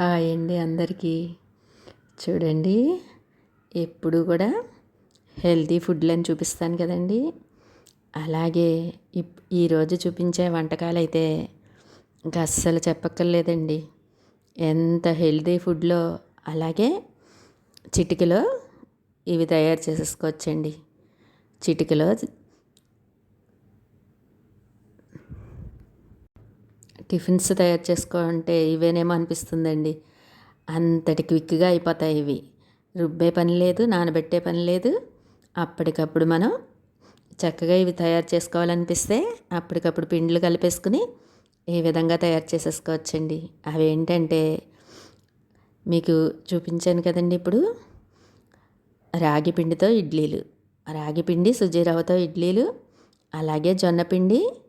Hi అండి అందరికీ. చూడండి ఎప్పుడు కూడా హెల్తీ ఫుడ్లని చూపిస్తాను కదండి. అలాగే ఇప్ ఈరోజు చూపించే వంటకాలు అయితే ఇంకా అస్సలు చెప్పక్కర్లేదండి. ఎంత హెల్తీ ఫుడ్లో అలాగే చిటికలో ఇవి తయారు చేసేసుకోవచ్చండి. చిటికలో టిఫిన్స్ తయారు చేసుకోవాలంటే ఇవేనేమో అనిపిస్తుందండి. అంతటి క్విక్గా అయిపోతాయి ఇవి. రుబ్బే పని లేదు నానబెట్టే పని లేదు. అప్పటికప్పుడు మనం చక్కగా ఇవి తయారు చేసుకోవాలనిపిస్తే అప్పటికప్పుడు పిండ్లు కలిపేసుకుని ఈ విధంగా తయారు చేసేసుకోవచ్చండి. అవి ఏంటంటే మీకు చూపించాను కదండి ఇప్పుడు. రాగి పిండితో ఇడ్లీలు. రాగి పిండి సుజీరవ్వతో ఇడ్లీలు అలాగే జొన్న పిండి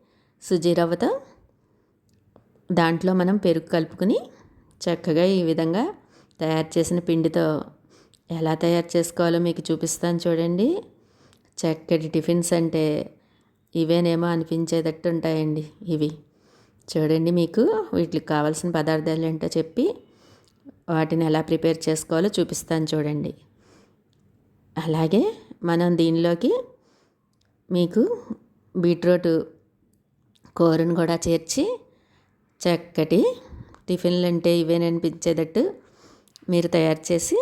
సుజీరవ్వతో దాంట్లో మనం పెరుగు కలుపుకుని చక్కగా ఈ విధంగా తయారు చేసిన పిండితో ఎలా తయారు చేసుకోవాలో మీకు చూపిస్తాను చూడండి. చక్కటి టిఫిన్స్ అంటే ఇవేనేమో అనిపించేటట్టు ఉంటాయండి ఇవి. చూడండి మీకు వీటికి కావాల్సిన పదార్థాలు ఏంటో చెప్పి వాటిని ఎలా ప్రిపేర్ చేసుకోవాలో చూపిస్తాను చూడండి. అలాగే మనం దీనిలోకి మీకు బీట్రూట్ కూరను కూడా చేర్చి చక్కటి టిఫిన్లు అంటే ఇవేననిపించేటట్టు మీరు తయారు చేసి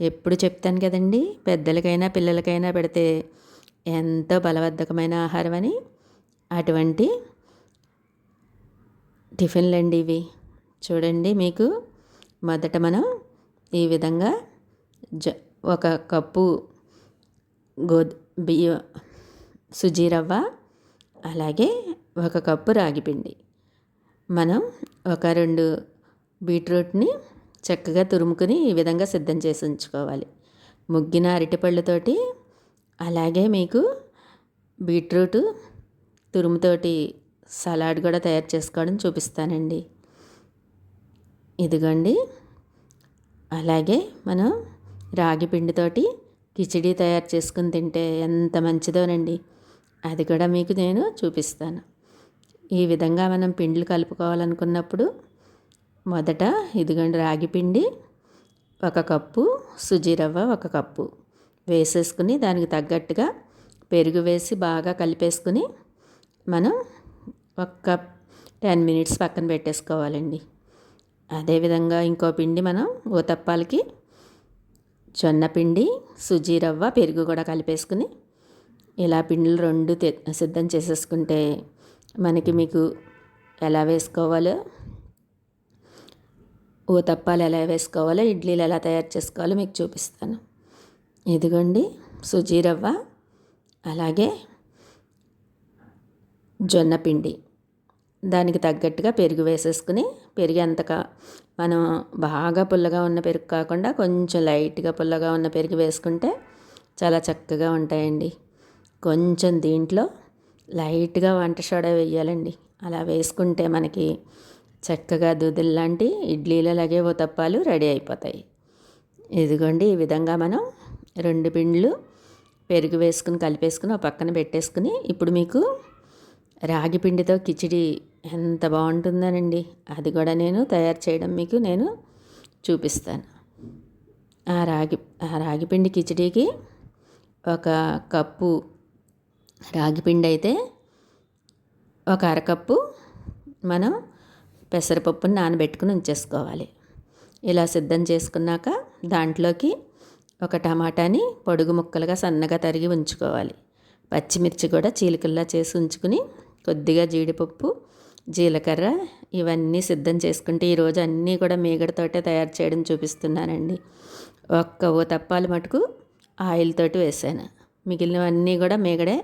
ఎప్పుడు చెప్తాను కదండి పెద్దలకైనా పిల్లలకైనా పెడితే ఎంతో బలవర్ధకమైన ఆహారం అని అటువంటి టిఫిన్లు అండి ఇవి. చూడండి మీకు మొదట మనం ఈ విధంగా జ ఒక కప్పు గో బియ్య సుజీరవ్వ అలాగే ఒక కప్పు రాగిపిండి మనం ఒక రెండు బీట్రూట్ని చక్కగా తురుముకుని ఈ విధంగా సిద్ధం చేసి ఉంచుకోవాలి. ముగ్గిన అరటిపళ్ళతోటి అలాగే మీకు బీట్రూట్ తురుముతోటి సలాడ్ కూడా తయారు చేసుకోవడం చూపిస్తానండి. ఇదిగోండి. అలాగే మనం రాగి పిండితోటి కిచిడి తయారు చేసుకుని తింటే ఎంత మంచిదోనండి. అది కూడా మీకు నేను చూపిస్తాను. ఈ విధంగా మనం పిండ్లు కలుపుకోవాలనుకున్నప్పుడు మొదట ఇదిగోండి రాగి పిండి ఒక కప్పు సుజీ రవ్వ ఒక కప్పు వేసేసుకుని దానికి తగ్గట్టుగా పెరుగు వేసి బాగా కలిపేసుకుని మనం ఒక టెన్ మినిట్స్ పక్కన పెట్టేసుకోవాలండి. అదేవిధంగా ఇంకో పిండి మనం ఊతప్పాలకి జొన్న పిండి సుజీ రవ్వ పెరుగు కూడా కలిపేసుకుని ఇలా పిండిలు రెండు సిద్ధం చేసేసుకుంటే మనకి మీకు ఎలా వేసుకోవాలో ఊతప్పాలు ఎలా వేసుకోవాలో ఇడ్లీలు ఎలా తయారు చేసుకోవాలో మీకు చూపిస్తాను. ఇదిగోండి సుజీ రవ్వ అలాగే జొన్న పిండి. దానికి తగ్గట్టుగా పెరుగు వేసేసుకుని పెరుగు అంతగా మనం బాగా పుల్లగా ఉన్న పెరుగు కాకుండా కొంచెం లైట్గా పుల్లగా ఉన్న పెరుగు వేసుకుంటే చాలా చక్కగా ఉంటాయండి. కొంచెం దీంట్లో లైట్గా వంట సోడా వేయాలండి అలా వేసుకుంటే మనకి చక్కగా దూదుల్లాంటి ఇడ్లీలు అలాగే ఉతప్పాలు రెడీ అయిపోతాయి. ఇదిగోండి ఈ విధంగా మనం రెండు పిండ్లు పెరుగు వేసుకుని కలిపేసుకుని ఒక పక్కన పెట్టేసుకుని ఇప్పుడు మీకు రాగి పిండితో కిచిడి ఎంత బాగుంటుందనండి. అది కూడా నేను తయారు చేయడం మీకు నేను చూపిస్తాను. ఆ రాగి ఆ రాగి పిండి కిచిడీకి ఒక కప్పు రాగిపిండి అయితే ఒక అరకప్పు మనం పెసరపప్పుని నానబెట్టుకుని ఉంచేసుకోవాలి. ఇలా సిద్ధం చేసుకున్నాక దాంట్లోకి ఒక టమాటాని పొడుగు ముక్కలుగా సన్నగా తరిగి ఉంచుకోవాలి. పచ్చిమిర్చి కూడా చీలికల్లా చేసి ఉంచుకుని కొద్దిగా జీడిపప్పు జీలకర్ర ఇవన్నీ సిద్ధం చేసుకుంటే ఈరోజు అన్నీ కూడా మీగడతోటే తయారు చేయడం చూపిస్తున్నానండి. ఒక్క ఓ తప్పాలు మటుకు ఆయిల్ తోటి వేసాను. మిగిలినవన్నీ కూడా మీగడే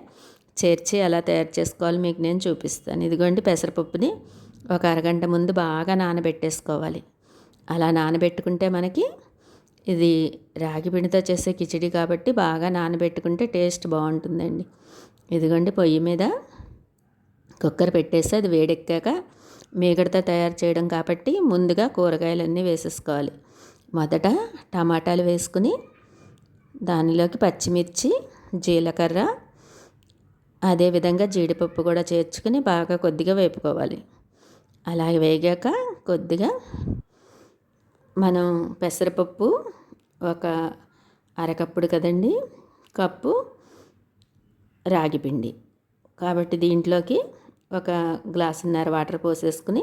చేర్చి ఎలా తయారు చేసుకోవాలి. మీకు నేను చూపిస్తాను. ఇదిగోండి పెసరపప్పుని ఒక అరగంట ముందు బాగా నానబెట్టేసుకోవాలి. అలా నానబెట్టుకుంటే మనకి ఇది రాగి పిండితో చేసే కిచిడి కాబట్టి బాగా నానబెట్టుకుంటే టేస్ట్ బాగుంటుందండి. ఇదిగోండి పొయ్యి మీద కుక్కర్ పెట్టేసి అది వేడెక్కాక మీగడతో తయారు చేయడం కాబట్టి ముందుగా కూరగాయలన్నీ వేసేసుకోవాలి. మొదట టమాటాలు వేసుకుని దానిలోకి పచ్చిమిర్చి జీలకర్ర అదేవిధంగా జీడిపప్పు కూడా చేర్చుకుని బాగా కొద్దిగా వేపుకోవాలి. అలాగే వేగాక కొద్దిగా మనం పెసరపప్పు ఒక అరకప్పుడు కదండి కప్పు రాగిపిండి కాబట్టి దీంట్లోకి ఒక గ్లాసున్నర వాటర్ పోసేసుకుని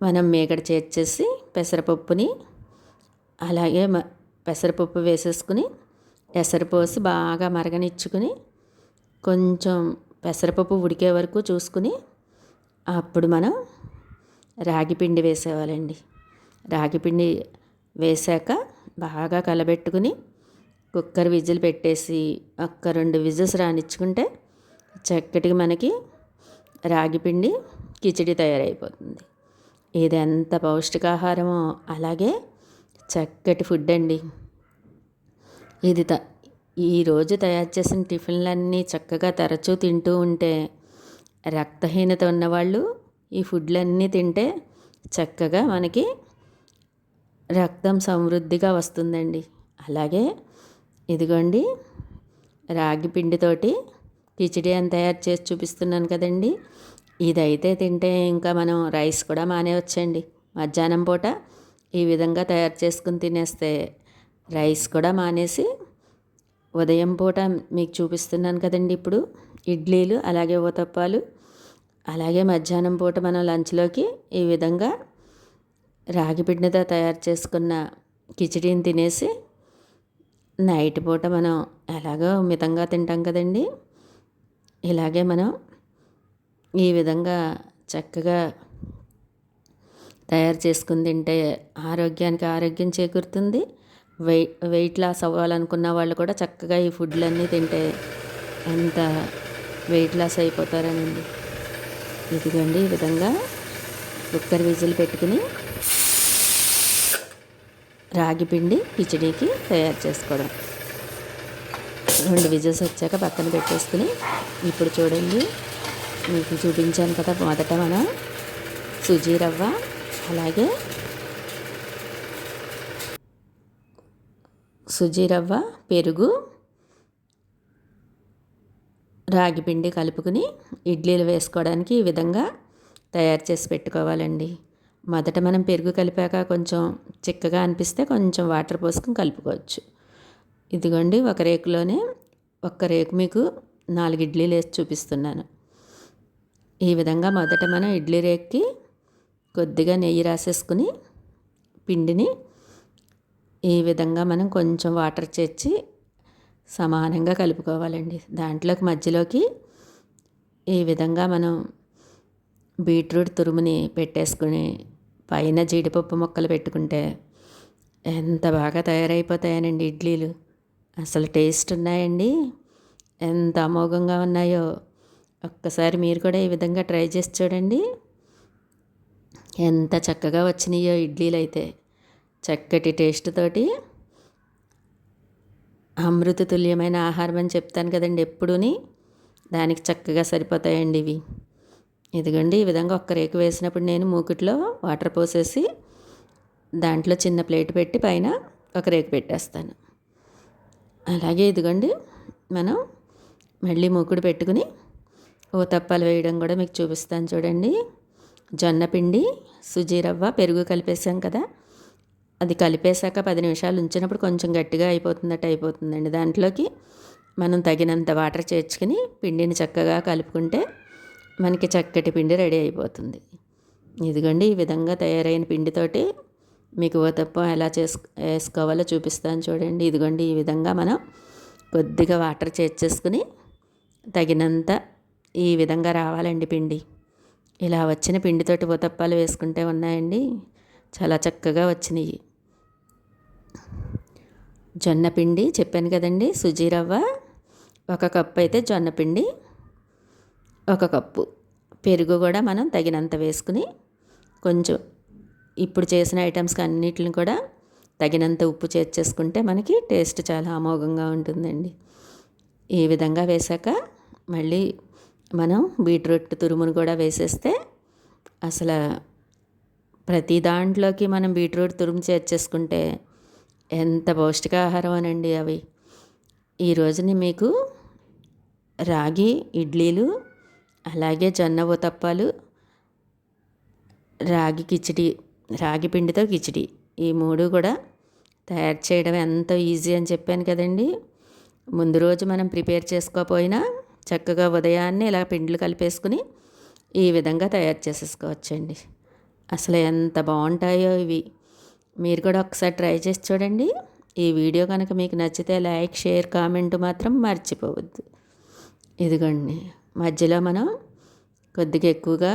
మనం మేకడ చేర్చేసి పెసరపప్పుని అలాగే పెసరపప్పు వేసేసుకుని ఎసరిపోసి బాగా మరగనిచ్చుకుని కొంచెం పెసరపప్పు ఉడికే వరకు చూసుకుని అప్పుడు మనం రాగిపిండి వేసేవాళ్ళండి రాగిపిండి వేసాక బాగా కలబెట్టుకుని కుక్కర్ విజిల్ పెట్టేసి ఒక్క రెండు విజిల్స్ రానిచ్చుకుంటే చక్కటికి మనకి రాగిపిండి కిచిడి తయారైపోతుంది. ఇది ఎంత పౌష్టికాహారమో అలాగే చక్కటి ఫుడ్ అండి. ఇది త ఈరోజు తయారు చేసిన టిఫిన్లన్నీ చక్కగా తరచూ తింటూ ఉంటే రక్తహీనత ఉన్నవాళ్ళు ఈ ఫుడ్లన్నీ తింటే చక్కగా మనకి రక్తం సమృద్ధిగా వస్తుందండి. అలాగే ఇదిగోండి రాగి పిండితోటి కిచిడి అని తయారు చేసి చూపిస్తున్నాను కదండి. ఇదైతే తింటే ఇంకా మనం రైస్ కూడా మానేవచ్చండి మధ్యాహ్నం పూట ఈ విధంగా తయారు చేసుకుని తినేస్తే రైస్ కూడా మానేసి ఉదయం పూట మీకు చూపిస్తున్నాను కదండి ఇప్పుడు. ఇడ్లీలు అలాగే ఊతప్పాలు అలాగే మధ్యాహ్నం పూట మనం లంచ్లోకి ఈ విధంగా రాగి పిండితో తయారు చేసుకున్న కిచడీని తినేసి నైట్ పూట మనం ఎలాగో మితంగా తింటాం కదండి. ఇలాగే మనం ఈ విధంగా చక్కగా తయారు చేసుకుని తింటే ఆరోగ్యానికి ఆరోగ్యం చేకూరుతుంది. వెయిట్ వెయిట్ లాస్ అవ్వాలనుకున్న వాళ్ళు కూడా చక్కగా ఈ ఫుడ్లన్నీ తింటే ఎంత వెయిట్ లాస్ అయిపోతారనండి. ఇదిగోండి ఈ విధంగా కుక్కర్ విజిల్ పెట్టుకుని రాగి పిండి కిచడీకి తయారు చేసుకోవడం. రెండు విజిల్స్ వచ్చాక పక్కన పెట్టేసుకుని ఇప్పుడు చూడండి మీకు చూపించాను కదా మొదట మనం సుజీ రవ్వ అలాగే సుజీ రవ్వ పెరుగు రాగి పిండి కలుపుకుని ఇడ్లీలు వేసుకోవడానికి ఈ విధంగా తయారు చేసి పెట్టుకోవాలండి. మొదట మనం పెరుగు కలిపాక కొంచెం చిక్కగా అనిపిస్తే కొంచెం వాటర్ పోసుకొని కలుపుకోవచ్చు. ఇదిగోండి ఒక రేకులోనే ఒక్క రేకు మీకు నాలుగు ఇడ్లీలు వేసి చూపిస్తున్నాను. ఈ విధంగా మొదట మనం ఇడ్లీ రేక్కి కొద్దిగా నెయ్యి రాసేసుకుని పిండిని ఈ విధంగా మనం కొంచెం వాటర్ చేర్చి సమానంగా కలుపుకోవాలండి. దాంట్లోకి మధ్యలోకి ఈ విధంగా మనం బీట్రూట్ తురుముని పెట్టేసుకుని పైన జీడిపప్పు ముక్కలు పెట్టుకుంటే ఎంత బాగా తయారైపోతాయనండి ఇడ్లీలు. అసలు టేస్ట్ ఉన్నాయండి. ఎంత అమోఘంగా ఉన్నాయో. ఒక్కసారి మీరు కూడా ఈ విధంగా ట్రై చేసి చూడండి. ఎంత చక్కగా వచ్చినాయో ఇడ్లీలు అయితే చక్కటి టేస్ట్ తోటి అమృత తుల్యమైన ఆహారం అని చెప్తాను కదండి ఎప్పుడూని. దానికి చక్కగా సరిపోతాయండి ఇవి. ఇదిగోండి ఈ విధంగా ఒక్క రేకు వేసినప్పుడు నేను మూకుట్లో వాటర్ పోసేసి దాంట్లో చిన్న ప్లేట్ పెట్టి పైన ఒక రేకు పెట్టేస్తాను. అలాగే ఇదిగోండి మనం మళ్ళీ మూకుడు పెట్టుకుని ఓ తప్పాలు వేయడం కూడా మీకు చూపిస్తాను చూడండి. జొన్న పిండి సుజీరవ్వ పెరుగు కలిపేసాం కదా. అది కలిపేశాక పది నిమిషాలు ఉంచినప్పుడు కొంచెం గట్టిగా అయిపోతున్నట్టు అయిపోతుందండి. దాంట్లోకి మనం తగినంత వాటర్ చేర్చుకుని పిండిని చక్కగా కలుపుకుంటే మనకి చక్కటి పిండి రెడీ అయిపోతుంది. ఇదిగోండి ఈ విధంగా తయారైన పిండితోటి మీకు ఊతప్పం ఎలా చేసు వేసుకోవాలో చూపిస్తాను చూడండి. ఇదిగోండి ఈ విధంగా మనం కొద్దిగా వాటర్ చేర్చేసుకుని తగినంత ఈ విధంగా రావాలండి పిండి. ఇలా వచ్చిన పిండితోటి ఊతప్పాలు వేసుకుంటే ఉన్నాయండి. చాలా చక్కగా వచ్చినాయి. జొన్నపిండి చెప్పాను కదండి సుజీరవ్వ ఒక కప్పు అయితే జొన్నపిండి ఒక కప్పు పెరుగు కూడా మనం తగినంత వేసుకుని కొంచెం ఇప్పుడు చేసిన ఐటమ్స్కి అన్నిటిని కూడా తగినంత ఉప్పు చేర్చేసుకుంటే మనకి టేస్ట్ చాలా అమోఘంగా ఉంటుందండి. ఈ విధంగా వేసాక మళ్ళీ మనం బీట్రూట్ తురుమును కూడా వేసేస్తే అసలు ప్రతి దాంట్లోకి మనం బీట్రూట్ తురుము చేర్చేసుకుంటే ఎంత పౌష్టికాహారం అనండి అవి? ఈ రోజుని మీకు రాగి ఇడ్లీలు అలాగే జొన్న ఉతప్పాలు రాగి కిచిడి రాగి పిండితో కిచిడి. ఈ మూడు కూడా తయారు చేయడం ఎంతో ఈజీ అని చెప్పాను కదండి. ముందు రోజు మనం ప్రిపేర్ చేసుకోకపోయినా చక్కగా ఉదయాన్నే ఇలా పిండిలు కలిపేసుకుని ఈ విధంగా తయారు చేసేసుకోవచ్చండి. అసలు ఎంత బాగుంటాయో ఇవి. మీరు కూడా ఒకసారి ట్రై చేసి చూడండి. ఈ వీడియో కనుక మీకు నచ్చితే లైక్ షేర్ కామెంట్ మాత్రం మర్చిపోవద్దు. ఇదిగోండి మధ్యలో మనం కొద్దిగా ఎక్కువగా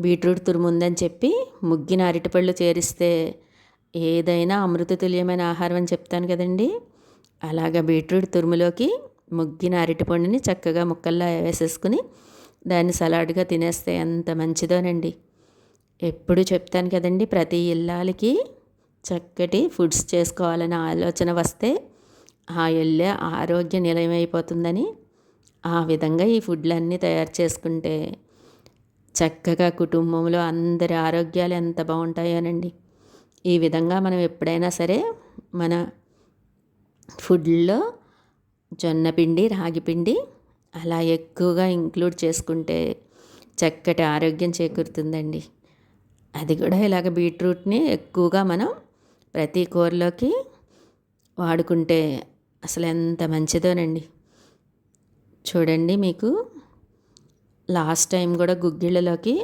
బీట్రూట్ తురుముందని చెప్పి ముగ్గిన అరటిపళ్ళు చేరిస్తే ఏదైనా అమృతతుల్యమైన ఆహారం అని చెప్తాను కదండి. అలాగ బీట్రూట్ తురుములోకి ముగ్గిన అరటిపండుని చక్కగా ముక్కల్లా వేసేసుకుని దాన్ని సలాడ్గా తినేస్తే ఎంత మంచిదోనండి. ఎప్పుడు చెప్తాను కదండి ప్రతి ఇల్లాలకి చక్కటి ఫుడ్స్ చేసుకోవాలనే ఆలోచన వస్తే ఆ ఇల్లే ఆరోగ్య నిలయమైపోతుందని ఆ విధంగా ఈ ఫుడ్లన్నీ తయారు చేసుకుంటే చక్కగా కుటుంబంలో అందరి ఆరోగ్యాలు ఎంత బాగుంటాయోనండి. ఈ విధంగా మనం ఎప్పుడైనా సరే మన ఫుడ్లో జొన్నపిండి రాగిపిండి అలా ఎక్కువగా ఇంక్లూడ్ చేసుకుంటే చక్కటి ఆరోగ్యం చేకూరుతుందండి. అది కూడా ఇలాగ బీట్రూట్ని ఎక్కువగా మనం ప్రతి కూరలోకి వాడుకుంటే అసలు ఎంత మంచిదోనండి. చూడండి మీకు లాస్ట్ టైం కూడా గుగ్గిళ్ళలోకి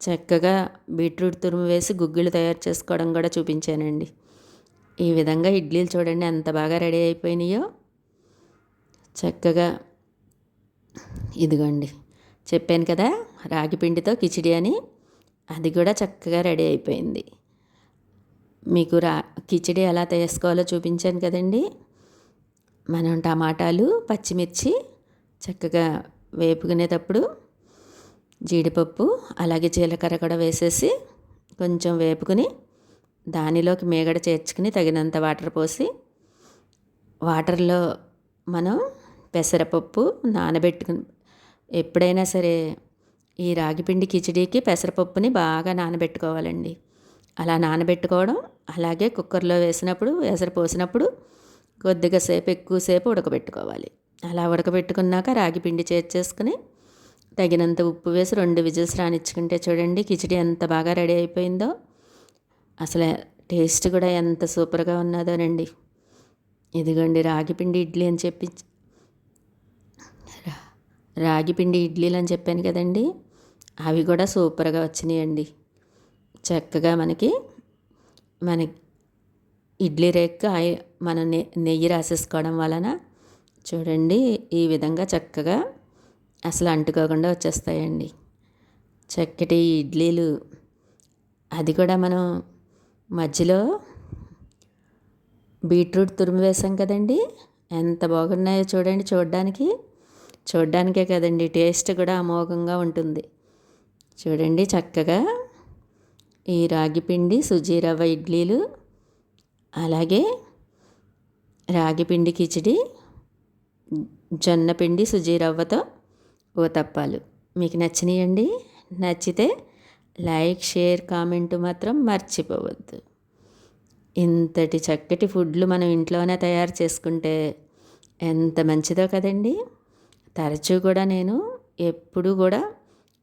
చక్కగా బీట్రూట్ తురుము వేసి గుగ్గిళ్ళు తయారు చేసుకోవడం కూడా చూపించానండి. ఈ విధంగా ఇడ్లీలు చూడండి ఎంత బాగా రెడీ అయిపోయినాయో. చక్కగా ఇదిగోండి చెప్పాను కదా రాగి పిండితో కిచిడి అని. అది కూడా చక్కగా రెడీ అయిపోయింది. మీకు రా కిచిడి ఎలా చేసుకోవాలో చూపించాను కదండి. మనం టమాటాలు పచ్చిమిర్చి చక్కగా వేపుకునేటప్పుడు జీడిపప్పు అలాగే జీలకర్ర కూడా వేసేసి కొంచెం వేపుకుని దానిలోకి మేగడ చేర్చుకుని తగినంత వాటర్ పోసి వాటర్లో మనం పెసరపప్పు నానబెట్టుకుని ఎప్పుడైనా సరే ఈ రాగిపిండి కిచిడీకి పెసరపప్పుని బాగా నానబెట్టుకోవాలండి. అలా నానబెట్టుకోవడం అలాగే కుక్కర్లో వేసినప్పుడు ఎసరు పోసినప్పుడు కొద్దిగా సేపు ఎక్కువసేపు ఉడకబెట్టుకోవాలి. అలా ఉడకబెట్టుకున్నాక రాగి పిండి చేర్చేసుకుని తగినంత ఉప్పు వేసి రెండు విజిల్స్ రానిచ్చుకుంటే చూడండి కిచిడి ఎంత బాగా రెడీ అయిపోయిందో. అసలు టేస్ట్ కూడా ఎంత సూపర్గా ఉన్నదోనండి. ఇదిగోండి రాగిపిండి ఇడ్లీ అని చెప్పి రాగిపిండి ఇడ్లీలు అని చెప్పాను కదండి. అవి కూడా సూపర్గా వచ్చినాయండి. చక్కగా మనకి మన ఇడ్లీ రేక్క మన నెయ్యి రాసేసుకోవడం వలన చూడండి ఈ విధంగా చక్కగా అసలు అంటుకోకుండా వచ్చేస్తాయండి. చక్కటి ఇడ్లీలు. అది కూడా మనం మధ్యలో బీట్రూట్ తురుము వేసాం కదండి. ఎంత బాగున్నాయో చూడండి చూడడానికి. చూడడానికే కదండి టేస్ట్ కూడా అమోఘంగా ఉంటుంది. చూడండి చక్కగా ఈ రాగి పిండి సుజీ రవ్వ ఇడ్లీలు అలాగే రాగి పిండి కిచిడి జొన్న పిండి సుజీ రవ్వతో ఓతప్పాలు మీకు నచ్చినాయండి నచ్చితే లైక్ షేర్ కామెంట్ మాత్రం మర్చిపోవద్దు. ఇంతటి చక్కటి ఫుడ్లు మనం ఇంట్లోనే తయారు చేసుకుంటే ఎంత మంచిదో కదండి. తరచూ కూడా నేను ఎప్పుడు కూడా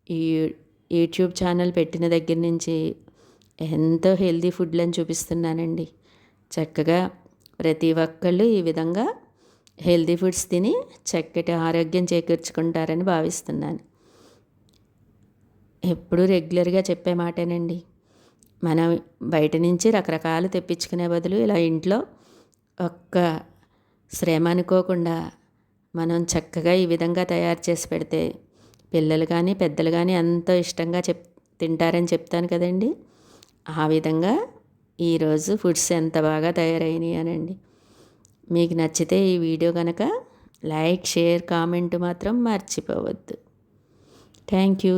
ఈ యూట్యూబ్ ఛానల్ పెట్టిన దగ్గర నుంచి ఎంతో హెల్దీ ఫుడ్లను చూపిస్తున్నానండి. చక్కగా ప్రతి ఒక్కళ్ళు ఈ విధంగా హెల్దీ ఫుడ్స్ తిని చక్కటి ఆరోగ్యం చేకూర్చుకుంటారని భావిస్తున్నాను. ఎప్పుడూ రెగ్యులర్గా చెప్పే మాటేనండి. మనం బయట నుంచి రకరకాలు తెప్పించుకునే బదులు ఇలా ఇంట్లో ఒక్క శ్రమ అనుకోకుండా మనం చక్కగా ఈ విధంగా తయారు చేసి పెడితే పిల్లలు కానీ పెద్దలు కానీ ఎంతో ఇష్టంగా చెప్ తింటారని చెప్తాను కదండి. ఆ విధంగా ఈరోజు ఫుడ్స్ ఎంత బాగా తయారైనాయి అనండి. మీకు నచ్చితే ఈ వీడియో కనుక లైక్ షేర్ కామెంట్ మాత్రం మర్చిపోవద్దు. Thank you.